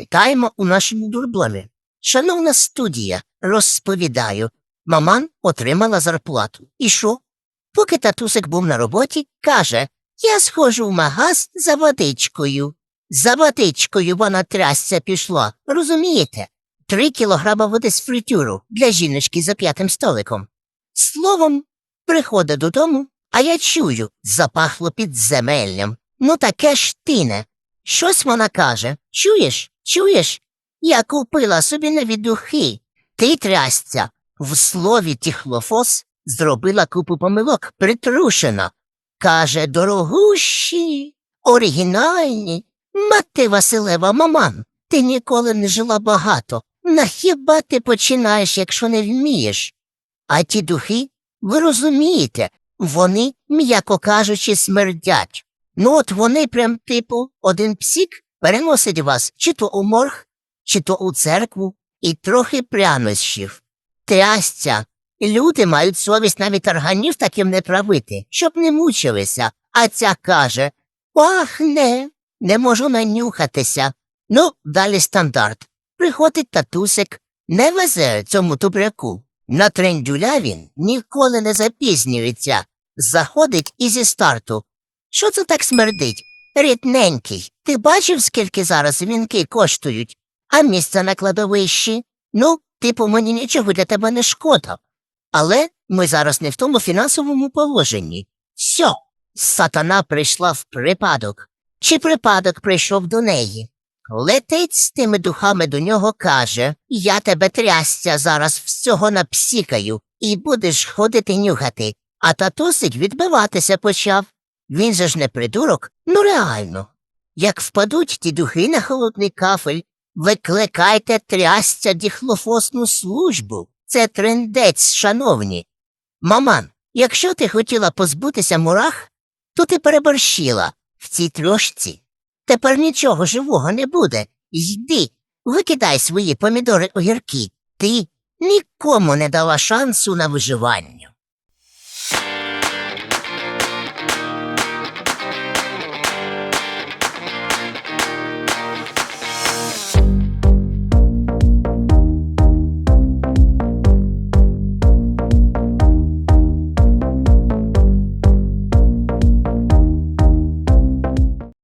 Вітаємо у нашому дурблемі. Шановна студія, розповідаю, маман отримала зарплату. І що? Поки татусик був на роботі, каже, я схожу в магаз за водичкою. За водичкою вона трясця пішла, розумієте? Три кілограма води з фритюру для жіночки за п'ятим столиком. Словом, приходить додому, а я чую, запахло підземеллям. Ну таке ж тине. Щось вона каже. Чуєш? Чуєш? Я купила собі нові духи. Ти трясця. В слові тіхлофос зробила купу помилок, притрушена. Каже, дорогущі, оригінальні. Мати Василева, маман, ти ніколи не жила багато. На хіба ти починаєш, якщо не вмієш? А ті духи, ви розумієте, вони, м'яко кажучи, смердять. Ну от вони прям типу один псік переносить вас чи то у морг, чи то у церкву, і трохи прянощів. Трясця. Люди мають совість навіть органів таким не правити, щоб не мучилися. А ця каже Пахне, не можу нанюхатися. Ну, далі стандарт. Приходить татусик, не везе цьому тубряку. На трендюля він ніколи не запізнюється. Заходить і зі старту. Що це так смердить? Рідненький. Ти бачив, скільки зараз вінки коштують? А місце на кладовищі? Ну, типу, мені нічого для тебе не шкода. Але ми зараз не в тому фінансовому положенні. Сьо, сатана прийшла в припадок. Чи припадок прийшов до неї? Летить з тими духами до нього каже Я тебе трясця зараз всього напсікаю, і будеш ходити нюхати. А татусик відбиватися почав. Він же ж не придурок, ну реально. Як впадуть ті духи на холодний кафель, викликайте трясця діхлофосну службу. Це трендець, шановні. Маман, якщо ти хотіла позбутися мурах, то ти переборщила в цій трошці. Тепер нічого живого не буде. Йди, викидай свої помідори огірки. Ти нікому не дала шансу на виживання.